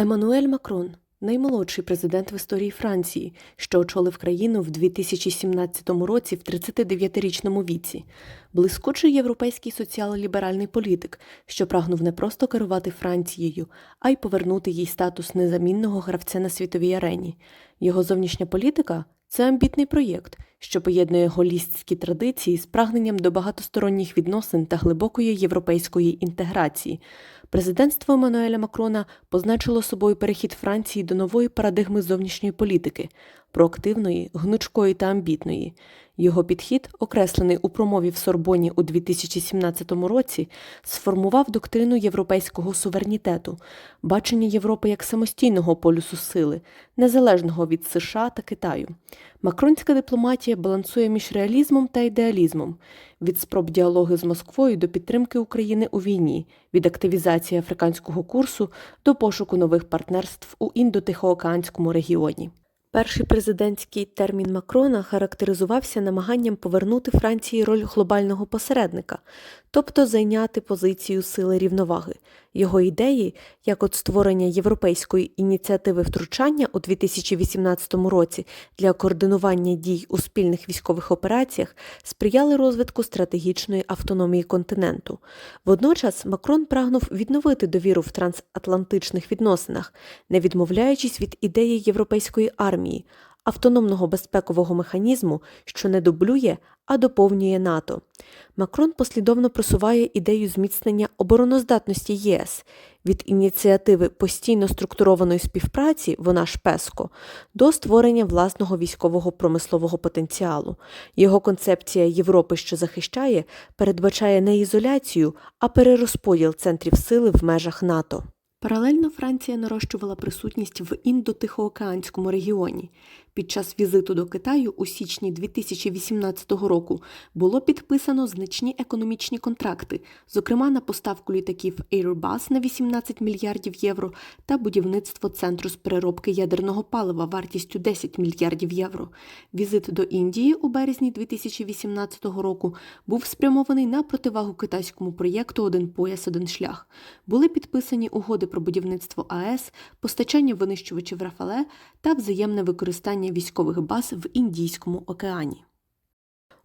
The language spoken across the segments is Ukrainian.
Еммануель Макрон наймолодший президент в історії Франції, що очолив країну в 2017 році в 39-річному віці, блискучий європейський соціал-ліберальний політик, що прагнув не просто керувати Францією, а й повернути їй статус незамінного гравця на світовій арені. Його зовнішня політика це амбітний проєкт, що поєднує голістські традиції з прагненням до багатосторонніх відносин та глибокої європейської інтеграції. Президентство Еммануеля Макрона позначило собою перехід Франції до нової парадигми зовнішньої політики проактивної, гнучкої та амбітної. Його підхід, окреслений у промові в Сорбоні у 2017 році, сформував доктрину європейського суверенітету, бачення Європи як самостійного полюсу сили, незалежного від США та Китаю. Макронська дипломатія балансує між реалізмом та ідеалізмом, від спроб діалогу з Москвою до підтримки України у війні, від активізації африканського курсу до пошуку нових партнерств у індотихоокеанському регіоні. Перший президентський термін Макрона характеризувався намаганням повернути Франції роль глобального посередника, тобто зайняти позицію сили рівноваги. Його ідеї, як от створення європейської ініціативи втручання у 2018 році для координування дій у спільних військових операціях, сприяли розвитку стратегічної автономії континенту. Водночас Макрон прагнув відновити довіру в трансатлантичних відносинах, не відмовляючись від ідеї європейської армії, автономного безпекового механізму, що не дублює, а доповнює НАТО. Макрон послідовно просуває ідею зміцнення обороноздатності ЄС від ініціативи постійно структурованої співпраці, вона ж ПЕСКО, до створення власного військового промислового потенціалу. Його концепція Європи, що захищає, передбачає не ізоляцію, а перерозподіл центрів сили в межах НАТО. Паралельно Франція нарощувала присутність в індотихоокеанському регіоні. Під час візиту до Китаю у січні 2018 року було підписано значні економічні контракти, зокрема на поставку літаків Airbus на 18 мільярдів євро та будівництво центру з переробки ядерного палива вартістю 10 мільярдів євро. Візит до Індії у березні 2018 року був спрямований на противагу китайському проєкту Один пояс, один шлях. Були підписані угоди про будівництво АЕС, постачання винищувачів Рафале та взаємне використання військових баз в Індійському океані.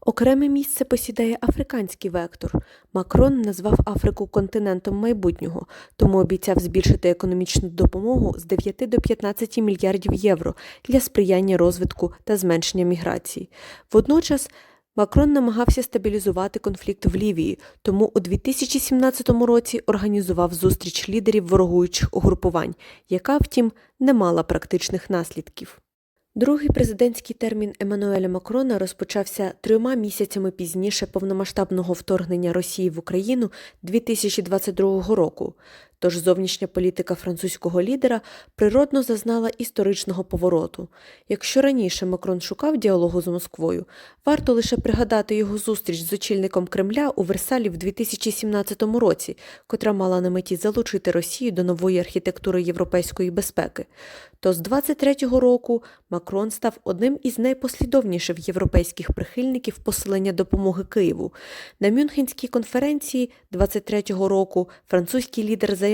Окреме місце посідає африканський вектор. Макрон назвав Африку континентом майбутнього, тому обіцяв збільшити економічну допомогу з 9 до 15 мільярдів євро для сприяння розвитку та зменшення міграції. Водночас Макрон намагався стабілізувати конфлікт в Лівії, тому у 2017 році організував зустріч лідерів ворогуючих угрупувань, яка, втім, не мала практичних наслідків. Другий президентський термін Еммануеля Макрона розпочався трьома місяцями пізніше повномасштабного вторгнення Росії в Україну 2022 року. Тож зовнішня політика французького лідера природно зазнала історичного повороту. Якщо раніше Макрон шукав діалогу з Москвою, варто лише пригадати його зустріч з очільником Кремля у Версалі в 2017 році, котра мала на меті залучити Росію до нової архітектури європейської безпеки. То з 23-го року Макрон став одним із найпослідовніших європейських прихильників посилення допомоги Києву. На Мюнхенській конференції 23-го року французький лідер заявив,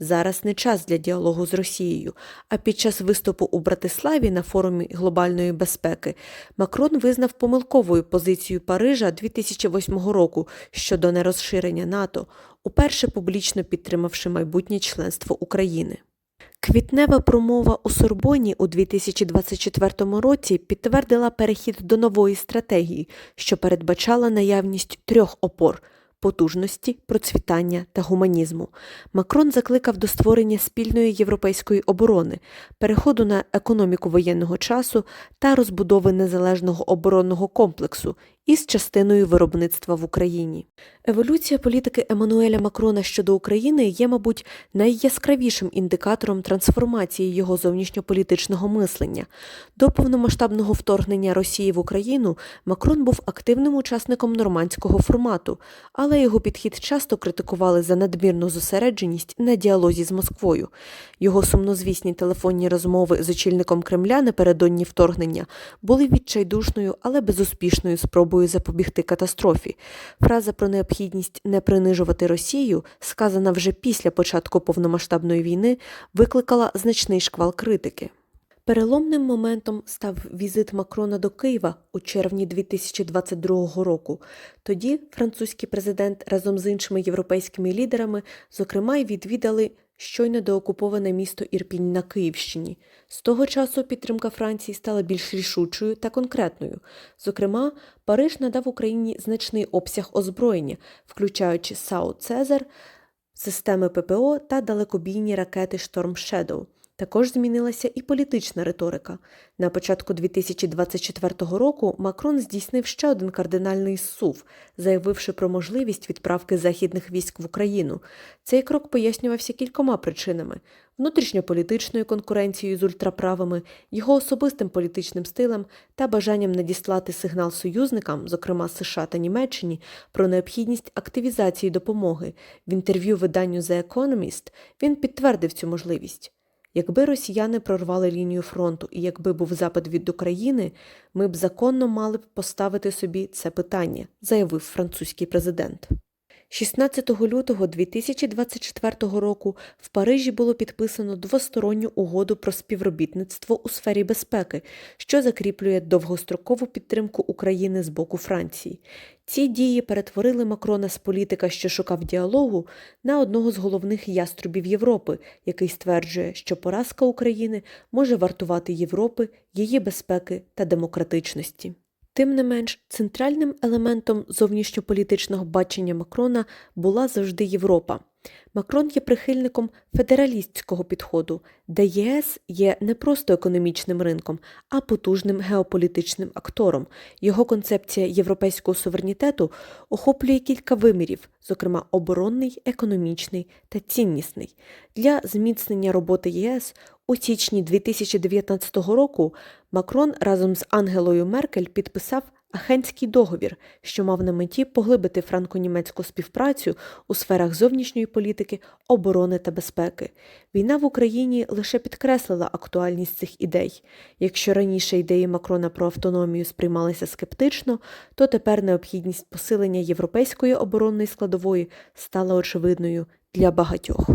зараз не час для діалогу з Росією. А під час виступу у Братиславі на форумі глобальної безпеки Макрон визнав помилковою позицію Парижа 2008 року щодо нерозширення НАТО, уперше публічно підтримавши майбутнє членство України. Квітнева промова у Сорбоні у 2024 році підтвердила перехід до нової стратегії, що передбачала наявність трьох опор потужності, процвітання та гуманізму. Макрон закликав до створення спільної європейської оборони, переходу на економіку воєнного часу та розбудови незалежного оборонного комплексу із частиною виробництва в Україні. Еволюція політики Еммануеля Макрона щодо України є, мабуть, найяскравішим індикатором трансформації його зовнішньополітичного мислення. До повномасштабного вторгнення Росії в Україну Макрон був активним учасником нормандського формату, але його підхід часто критикували за надмірну зосередженість на діалозі з Москвою. Його сумнозвісні телефонні розмови з очільником Кремля напередодні вторгнення були відчайдушною, але безуспішною спробою спробою запобігти катастрофі. Фраза про необхідність не принижувати Росію, сказана вже після початку повномасштабної війни, викликала значний шквал критики. Переломним моментом став візит Макрона до Києва у червні 2022 року. Тоді французький президент разом з іншими європейськими лідерами, зокрема, й відвідали щойно деокуповане місто Ірпінь на Київщині. З того часу підтримка Франції стала більш рішучою та конкретною. Зокрема, Париж надав Україні значний обсяг озброєння, включаючи САУ Цезар, системи ППО та далекобійні ракети Шторм Shadow. Також змінилася і політична риторика. На початку 2024 року Макрон здійснив ще один кардинальний зсув, заявивши про можливість відправки західних військ в Україну. Цей крок пояснювався кількома причинами: внутрішньополітичною конкуренцією з ультраправими, його особистим політичним стилем та бажанням надіслати сигнал союзникам, зокрема США та Німеччині, про необхідність активізації допомоги. В інтерв'ю виданню The Economist він підтвердив цю можливість. Якби росіяни прорвали лінію фронту і якби був запит від України, ми б законно мали б поставити собі це питання, заявив французький президент. 16 лютого 2024 року в Парижі було підписано двосторонню угоду про співробітництво у сфері безпеки, що закріплює довгострокову підтримку України з боку Франції. Ці дії перетворили Макрона з політика, що шукав діалогу, на одного з головних яструбів Європи, який стверджує, що поразка України може вартувати Європи, її безпеки та демократичності. Тим не менш, центральним елементом зовнішньополітичного бачення Макрона була завжди Європа. Макрон є прихильником федералістського підходу, де ЄС є не просто економічним ринком, а потужним геополітичним актором. Його концепція європейського суверенітету охоплює кілька вимірів, зокрема оборонний, економічний та ціннісний. Для зміцнення роботи ЄС у січні 2019 року Макрон разом з Ангелою Меркель підписав Ахенський договір, що мав на меті поглибити франко-німецьку співпрацю у сферах зовнішньої політики, оборони та безпеки. Війна в Україні лише підкреслила актуальність цих ідей. Якщо раніше ідеї Макрона про автономію сприймалися скептично, то тепер необхідність посилення європейської оборонної складової стала очевидною для багатьох.